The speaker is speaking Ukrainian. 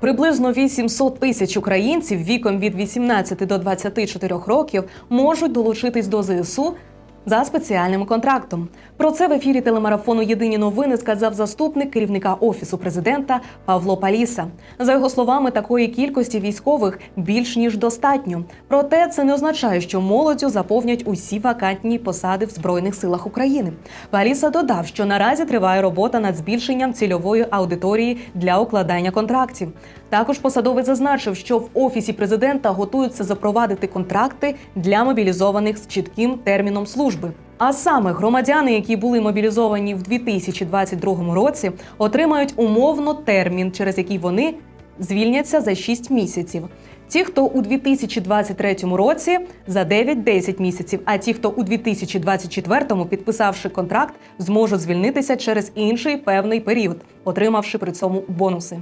Приблизно 800 тисяч українців віком від 18 до 24 років можуть долучитись до ЗСУ за спеціальним контрактом. Про це в ефірі телемарафону Єдині новини сказав заступник керівника офісу президента Павло Паліса. За його словами, такої кількості військових більш ніж достатньо. Проте це не означає, що молоддю заповнять усі вакантні посади в збройних силах України. Паліса додав, що наразі триває робота над збільшенням цільової аудиторії для укладання контрактів. Також посадовець зазначив, що в офісі президента готуються запровадити контракти для мобілізованих з чітким терміном служби. А саме громадяни, які були мобілізовані в 2022 році, отримають умовно термін, через який вони звільняться за 6 місяців. Ті, хто у 2023 році за 9-10 місяців, а ті, хто у 2024, підписавши контракт, зможуть звільнитися через інший певний період, отримавши при цьому бонуси.